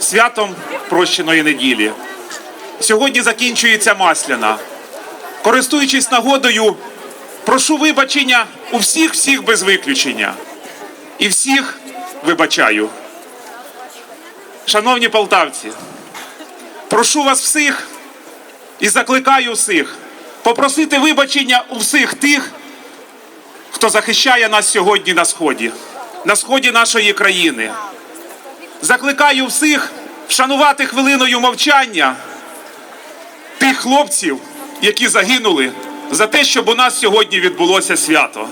святом прощеної неділі. Сьогодні закінчується Масляна. Користуючись нагодою, прошу вибачення у всіх всіх без виключення. І всіх вибачаю. Шановні полтавці, прошу вас всіх і закликаю всіх попросити вибачення у всіх тих, хто захищає нас сьогодні на сході, на сході нашої країни. Закликаю всіх вшанувати хвилиною мовчання тих хлопців, які загинули за те, щоб у нас сьогодні відбулося свято.